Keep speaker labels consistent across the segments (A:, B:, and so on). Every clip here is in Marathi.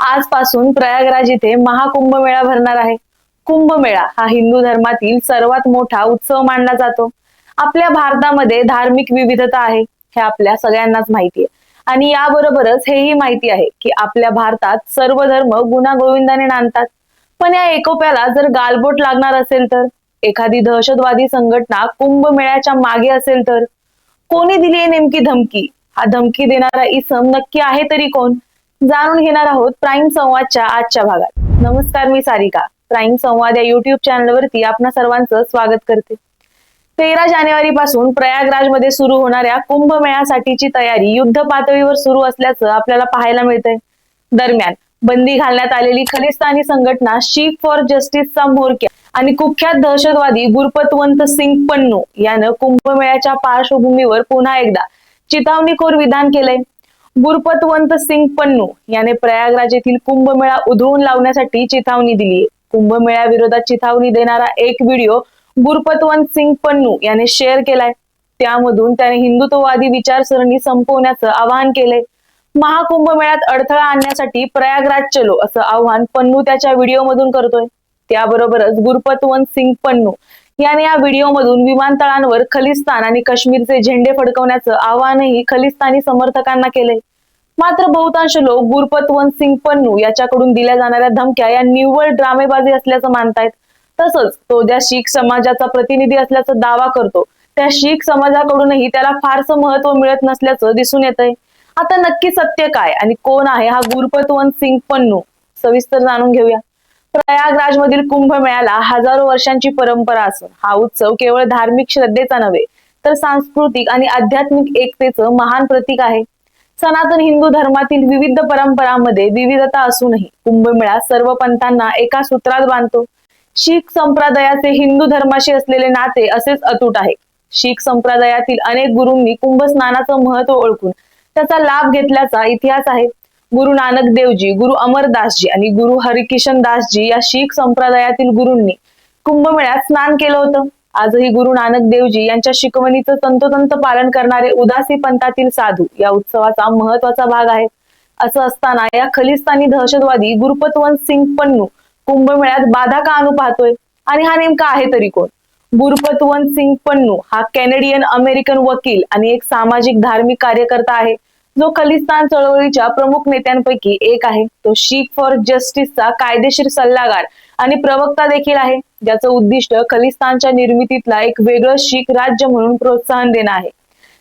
A: आजपासून प्रयागराज इथे महाकुंभमेळा भरणार आहे. कुंभमेळा हा हिंदू धर्मातील सर्वात मोठा उत्सव मानला जातो. आपल्या भारतामध्ये धार्मिक विविधता आहे हे आपल्या सगळ्यांनाच माहिती आहे. आणि याबरोबरच हेही माहिती आहे की आपल्या भारतात सर्व धर्म गुणागोविंदाने नांदतात. पण या एकोप्याला जर गालबोट लागणार असेल तर? एखादी दहशतवादी संघटना कुंभमेळ्याच्या मागे असेल तर? कोणी दिली नेमकी धमकी? हा धमकी देणारा इसम नक्की आहे तरी कोण? जाणून घेणार आहोत प्राईम संवादच्या आजच्या भागात. नमस्कार मी सारिका. प्राईम संवाद या युट्यूब चॅनलवरती आपणा सर्वांचं स्वागत करते. तेरा जानेवारी पासून प्रयागराजमध्ये सुरू होणाऱ्या कुंभमेळ्यासाठीची तयारी युद्ध पातळीवर सुरू असल्याचं आपल्याला पाहायला मिळतंय. दरम्यान बंदी घालण्यात आलेली खलिस्तानी संघटना शीख फॉर जस्टिसचा म्होरक्या आणि कुख्यात दहशतवादी गुरपतवंत सिंग पन्नू यानं कुंभमेळ्याच्या पार्श्वभूमीवर पुन्हा एकदा चितावणीखोर विधान केलंय. गुरपतवंत सिंग पन्नू याने प्रयागराज येथील कुंभमेळा उधळून लावण्यासाठी चिथावणी दिली. कुंभमेळ्या विरोधात चिथावणी देणारा एक व्हिडिओ गुरपतवंत सिंग पन्नू याने शेअर केलाय. त्यामधून त्याने हिंदुत्ववादी विचारसरणी संपवण्याचं आवाहन केलंय. महाकुंभमेळ्यात अडथळा आणण्यासाठी प्रयागराज चलो असं आव्हान पन्नू त्याच्या व्हिडिओमधून करतोय. त्याबरोबरच गुरपतवंत सिंग पन्नू याने या व्हिडिओमधून विमानतळांवर खलिस्तान आणि काश्मीरचे झेंडे फडकवण्याचं आवाहनही खलिस्तानी समर्थकांना केले मात्र बहुतांश लोक गुरपतवंत सिंग पन्नू याच्याकडून दिल्या जाणाऱ्या धमक्या या निव्वळ ड्रामेबाजी असल्याचं मानतायत. तसंच तो ज्या शीख समाजाचा प्रतिनिधी असल्याचा दावा करतो त्या शीख समाजाकडूनही त्याला फारसं महत्त्व मिळत नसल्याचं दिसून येतंय. आता नक्की सत्य काय आणि कोण आहे हा गुरपतवंत सिंग पन्नू? सविस्तर जाणून घेऊया. प्रयागराज मधील कुंभमेळ्याला हजारो वर्षांची परंपरा असून हा उत्सव केवळ धार्मिक श्रद्धेचा नव्हे तर सांस्कृतिक आणि आध्यात्मिक एकतेचं महान प्रतीक आहे. सनातन हिंदू धर्मातील विविध परंपरांमध्ये विविधता असूनही कुंभमेळा सर्व पंथांना एका सूत्रात बांधतो. शीख संप्रदायाचे हिंदू धर्माशी असलेले नाते असेच अतूट आहे. शीख संप्रदायातील अनेक गुरूंनी कुंभ स्नानाचं महत्त्व ओळखून त्याचा लाभ घेतल्याचा इतिहास आहे. गुरु नानक देवजी गुरु अमरदासजी आणि गुरु हरिकिशन दासजी या शीख संप्रदायातील गुरूंनी कुंभमेळ्यात स्नान केलं होतं. आजही गुरु नानक देवजी यांच्या शिकवणीचं तंतोतंत पालन करणारे उदासी पंथातील साधू या उत्सवाचा महत्त्वाचा भाग आहे असं असताना या खलिस्तानी दहशतवादी गुरुपतवंत सिंग पन्नू कुंभमेळ्यात बाधा का आणू पाहतोय? आणि हा नेमका आहे तरी कोण? गुरुपतवंत सिंग पन्नू हा कॅनेडियन अमेरिकन वकील आणि एक सामाजिक धार्मिक कार्यकर्ता आहे. जो खलिस्तान चळवळीच्या प्रमुख नेत्यांपैकी एक आहे. तो शीख फॉर जस्टिसचा कायदेशीर सल्लागार आणि प्रवक्ता देखील आहे. ज्याचं उद्दिष्ट खलिस्तानच्या निर्मितीतला एक वेगळं शीख राज्य म्हणून प्रोत्साहन देणं आहे.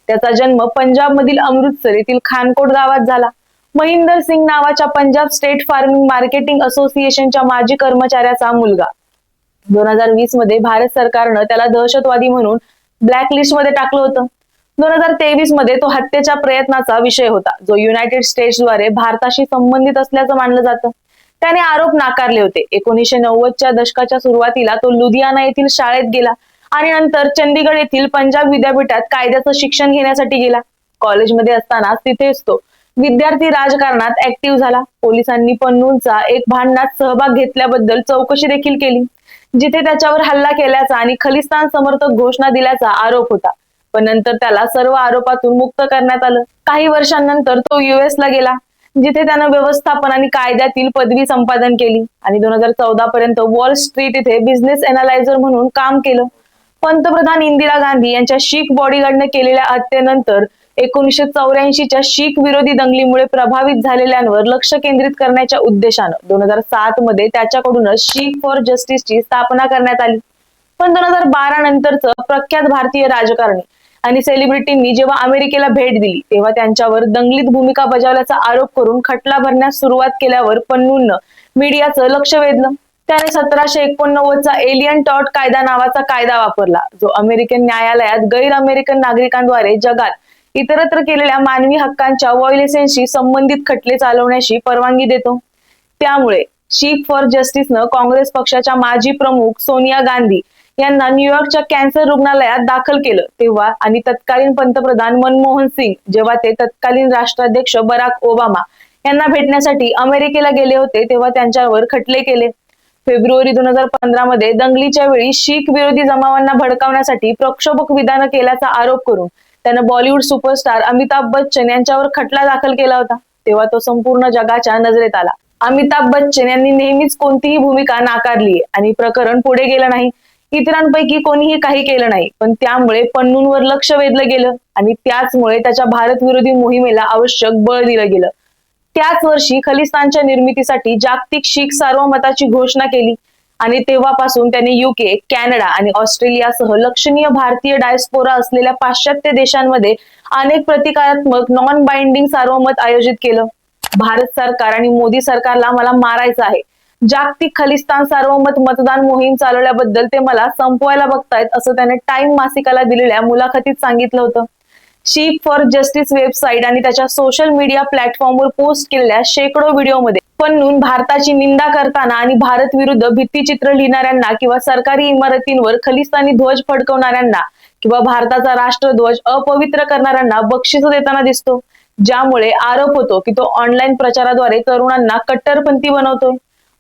A: त्याचा जन्म पंजाब मधील अमृतसर येथील खानकोट गावात झाला. महिंदर सिंग नावाच्या पंजाब स्टेट फार्मिंग मार्केटिंग असोसिएशनच्या माजी कर्मचाऱ्याचा मुलगा. दोन हजार वीसमध्ये भारत सरकारनं त्याला दहशतवादी म्हणून ब्लॅक लिस्टमध्ये टाकलं होतं. दोन हजार तेवीसमध्ये तो हत्येच्या प्रयत्नाचा विषय होता जो युनायटेड स्टेट्सद्वारे भारताशी संबंधित असल्याचं मानलं जातं. त्याने आरोप नाकारले होते. एकोणीसशे नव्वदच्या दशकाच्या सुरुवातीला तो लुधियाना येथील शाळेत गेला आणि नंतर चंदीगड येथील पंजाब विद्यापीठात कायद्याचं शिक्षण घेण्यासाठी गेला. कॉलेजमध्ये असताना तिथेच तो विद्यार्थी राजकारणात ऍक्टिव्ह झाला. पोलिसांनी पन्नूंचा एक भांडणात सहभाग घेतल्याबद्दल चौकशी देखील केली. जिथे त्याच्यावर हल्ला केल्याचा आणि खलिस्तान समर्थक घोषणा दिल्याचा आरोप होता. पण नंतर त्याला सर्व आरोपातून मुक्त करण्यात आलं. काही वर्षांनंतर तो युएस ला गेला. जिथे त्यानं व्यवस्थापन आणि कायद्यातील पदवी संपादन केली आणि दोन हजार चौदा पर्यंत वॉल स्ट्रीट इथे बिझनेस एनालायझर म्हणून काम केलं. पंतप्रधान इंदिरा गांधी यांच्या शीख बॉडीगार्डने केलेल्या हत्येनंतर एकोणीसशे चौऱ्याऐंशीच्या शीख विरोधी दंगलीमुळे प्रभावित झालेल्यांवर लक्ष केंद्रित करण्याच्या उद्देशानं दोन हजार सात मध्ये त्याच्याकडूनच शीख फॉर जस्टिसची स्थापना करण्यात आली. पण दोन हजार बारा नंतरच प्रख्यात भारतीय राजकारणी आणि सेलिब्रिटींनी जेव्हा अमेरिकेला भेट दिली तेव्हा त्यांच्यावर दंगलीत भूमिका बजावल्याचा आरोप करून खटला भरण्यास सुरुवात केल्यावर पन्नूंनं मीडियाचं लक्ष वेधलं. त्याने सतराशे एकोणनव्वदचा एलियन टॉट कायदा नावाचा कायदा वापरला जो अमेरिकन न्यायालयात गैर अमेरिकन नागरिकांद्वारे जगात इतरत्र केलेल्या मानवी हक्कांच्या वॉयलेशनशी संबंधित खटले चालवण्याची परवानगी देतो. त्यामुळे शीख फॉर जस्टिसनं काँग्रेस पक्षाच्या माजी प्रमुख सोनिया गांधी यांना न्यूयॉर्कच्या कॅन्सर रुग्णालयात दाखल केलं. तेव्हा आणि तत्कालीन पंतप्रधान मनमोहन सिंग जेव्हा ते तत्कालीन राष्ट्राध्यक्ष बराक ओबामा यांना भेटण्यासाठी अमेरिकेला गेले होते तेव्हा त्यांच्यावर खटले केले. फेब्रुवारी दोन हजार पंधरा मध्ये दंगलीच्या वेळी शीख विरोधी जमावांना भडकावण्यासाठी प्रक्षोभक विधानं केल्याचा आरोप करून त्यानं बॉलिवूड सुपरस्टार अमिताभ बच्चन यांच्यावर खटला दाखल केला होता. तेव्हा तो संपूर्ण जगाच्या नजरेत आला. अमिताभ बच्चन यांनी नेहमीच कोणतीही भूमिका नाकारली आणि प्रकरण पुढे गेलं नाही. इतरांपैकी कोणीही काही केलं नाही. पण त्यामुळे पन्नूंवर लक्ष वेधलं गेलं आणि त्याचमुळे त्याच्या भारत विरोधी मोहिमेला आवश्यक बळ दिलं गेलं. त्याच वर्षी खलिस्तानच्या निर्मितीसाठी जागतिक शीख सार्वमताची घोषणा केली आणि तेव्हापासून त्यांनी युके कॅनडा आणि ऑस्ट्रेलियासह लक्षणीय भारतीय डायस्पोरा असलेल्या पाश्चात्य देशांमध्ये अनेक प्रतिकारात्मक नॉन बाइंडिंग सार्वमत आयोजित केलं. भारत सरकार आणि मोदी सरकारला मला मारायचं आहे. जागतिक खलिस्तान सार्वमत मतदान मोहीम चालवल्याबद्दल ते मला संपवायला बघतायत असं त्याने टाइम मासिकाला दिलेल्या मुलाखतीत सांगितलं होतं. शीख फॉर जस्टिस वेबसाईट आणि त्याच्या सोशल मीडिया प्लॅटफॉर्मवर पोस्ट केलेल्या शेकडो व्हिडिओमध्ये पन्नून भारताची निंदा करताना आणि भारत विरुद्ध भित्तीचित्र लिहिणाऱ्यांना किंवा सरकारी इमारतींवर खलिस्तानी ध्वज फडकवणाऱ्यांना किंवा भारताचा राष्ट्रध्वज अपवित्र करणाऱ्यांना बक्षीस देताना दिसतो ज्यामुळे आरोप होतो की तो ऑनलाईन प्रचाराद्वारे तरुणांना कट्टरपंथी बनवतोय.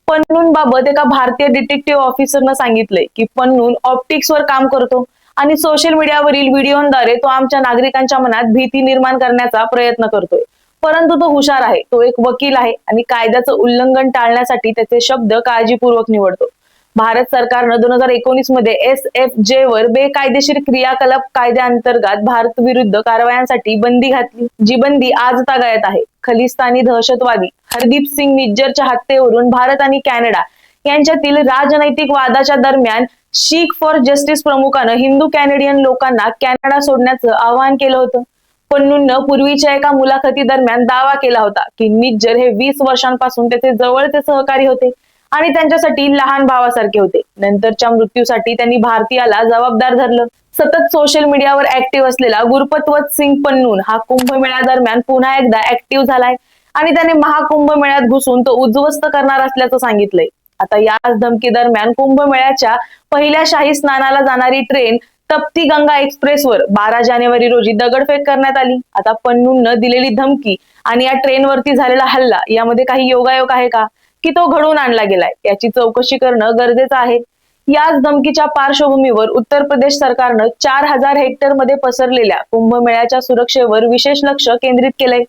A: पन्नून बाबत एका भारतीय डिटेक्टिव्ह ऑफिसरनं सांगितलंय की पन्नून ऑप्टिक्सवर काम करतो आणि सोशल मीडियावरील व्हिडिओद्वारे तो आमच्या नागरिकांच्या मनात भीती निर्माण करण्याचा प्रयत्न करतोय. परंतु तो हुशार आहे तो एक वकील आहे आणि कायद्याचं उल्लंघन टाळण्यासाठी त्याचे शब्द काळजीपूर्वक निवडतो. भारत सरकारनं दोन हजार एकोणीसमध्ये एस एफ जे वर बेकायदेशीर क्रियाकलाप कायद्याअंतर्गत भारत विरुद्ध कारवायांसाठी बंदी घातली जी बंदी आज तागायत आहे. खलिस्तानी दहशतवादी हरदीप सिंग निज्जरच्या हत्येवरून भारत आणि कॅनडा यांच्यातील राजनैतिक वादाच्या दरम्यान शीख फॉर जस्टिस प्रमुखानं हिंदू कॅनेडियन लोकांना कॅनडा सोडण्याचं आवाहन केलं होतं. पन्नूंनं पूर्वीच्या एका मुलाखती दरम्यान दावा केला होता की निज्जर हे वीस वर्षांपासून त्याचे जवळचे सहकारी होते. आणि त्यांच्यासाठी लहान भावासारखे होते. नंतरच्या मृत्यूसाठी त्यांनी भारतीयाला जबाबदार धरलं. सतत सोशल मीडियावर ऍक्टिव्ह असलेला गुरपतवत सिंग पन्नून हा कुंभमेळ्या दरम्यान पुन्हा एकदा ऍक्टिव्ह झालाय. आणि त्याने महाकुंभ मेळ्यात घुसून तो उद्ध्वस्त करणार असल्याचं सांगितलंय. आता याच धमकी दरम्यान कुंभमेळ्याच्या पहिल्या शाही स्नानाला जाणारी ट्रेन तप्ती गंगा एक्सप्रेसवर बारा जानेवारी रोजी दगडफेक करण्यात आली. आता पन्नून दिलेली धमकी आणि या ट्रेनवरती झालेला हल्ला यामध्ये काही योगायोग आहे का? की तो घडवून आणला गेलाय. याची चौकशी करणं गरजेचं आहे. याच धमकीच्या पार्श्वभूमीवर उत्तर प्रदेश सरकारनं चार हजार हेक्टरमध्ये पसरलेल्या कुंभमेळ्याच्या सुरक्षेवर विशेष लक्ष केंद्रित केलंय.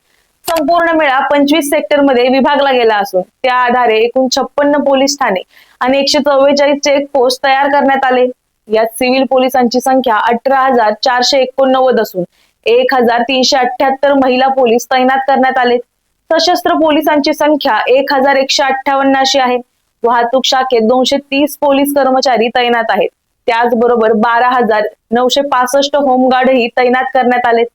A: संपूर्ण मेळा पंचवीस सेक्टरमध्ये विभागला गेला असून त्या आधारे एकूण छप्पन्न पोलीस ठाणे आणि एकशे चव्वेचाळीस चेक पोस्ट तयार करण्यात आले. यात सिव्हिल पोलिसांची संख्या अठरा हजार चारशे एकोणनव्वद असून एक हजार तीनशे अठ्याहत्तर महिला पोलीस तैनात करण्यात आले. सशस्त्र पोलिसांची संख्या एक हजार एकशे अठ्ठावन्न अशी आहे. वाहतूक शाखेत दोनशे तीस पोलीस कर्मचारी तैनात आहेत. त्याचबरोबर बारा हजार नऊशे पासष्ट होमगार्डही तैनात करण्यात आलेत.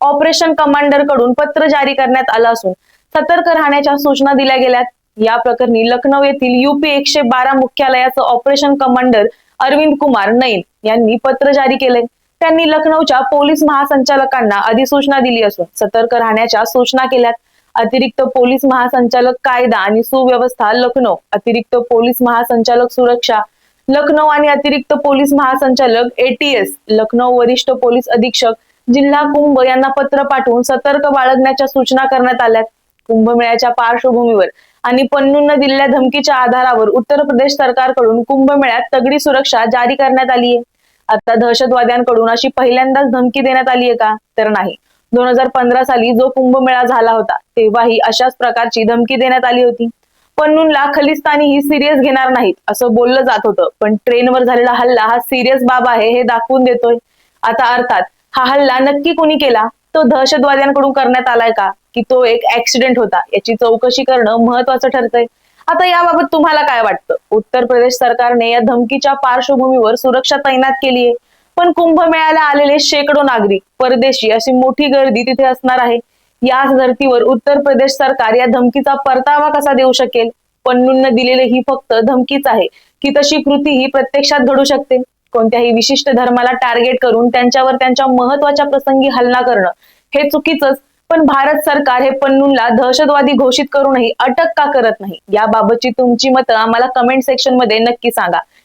A: ऑपरेशन कमांडरकडून पत्र जारी करण्यात आलं असून सतर्क राहण्याच्या सूचना दिल्या गेल्यात. या प्रकरणी लखनौ येथील युपी एकशे बारा मुख्यालयाचं ऑपरेशन कमांडर अरविंद कुमार नैन यांनी पत्र जारी केले त्यांनी लखनौच्या पोलीस महासंचालकांना अधिसूचना दिली असून सतर्क राहण्याच्या सूचना केल्यात. अतिरिक्त पोलीस महासंचालक कायदा आणि सुव्यवस्था लखनौ. अतिरिक्त पोलीस महासंचालक सुरक्षा. लखनौ आणि अतिरिक्त पोलीस महासंचालक एटीएस लखनौ वरिष्ठ पोलीस अधीक्षक जिल्हा कुंभ यांना पत्र पाठवून सतर्क बाळगण्याच्या सूचना करण्यात आल्यात. कुंभमेळ्याच्या पार्श्वभूमीवर आणि पन्नूंना दिलेल्या धमकीच्या आधारावर उत्तर प्रदेश सरकारकडून कुंभमेळ्यात तगडी सुरक्षा जारी करण्यात आली आहे आता दहशतवाद्यांकडून अशी पहिल्यांदाच धमकी देण्यात आली आहे का? तर नाही. दोन हजार पंधरा साली जो कुंभमेळा झाला होता तेव्हाही अशाच प्रकारची धमकी देण्यात आली होती. पन्नूनला खलिस्तानी ही सिरियस घेणार नाहीत असं बोललं जात होतं. पण ट्रेनवर झालेला हल्ला हा सिरियस बाब आहे हे दाखवून देतोय. आता अर्थात हा हल्ला नक्की कुणी केला? तो दहशतवाद्यांकडून करण्यात आलाय का? की तो एक ऍक्सिडेंट होता? याची चौकशी करणं महत्वाचं ठरतंय. आता याबाबत तुम्हाला काय वाटतं? उत्तर प्रदेश सरकारने या धमकीच्या पार्श्वभूमीवर सुरक्षा तैनात केली आहे पण कुंभमेळ्याला आलेले शेकडो नागरिक परदेशी अशी मोठी गर्दी तिथे असणार आहे. याच धर्तीवर उत्तर प्रदेश सरकार या धमकीचा परतावा कसा देऊ शकेल? पन्नूंना दिलेले ही फक्त धमकीच आहे. की तशी कृती ही प्रत्यक्षात घडू शकते. कोणत्याही विशिष्ट धर्माला टार्गेट करून त्यांच्यावर त्यांच्या महत्त्वाच्या प्रसंगी हल्ला करणं हे चुकीचंच पण भारत सरकार हे पन्नूनला दहशतवादी घोषित करूनही अटक का करत नाही? याबाबतची तुमची मतं आम्हाला कमेंट सेक्शनमध्ये नक्की सांगा.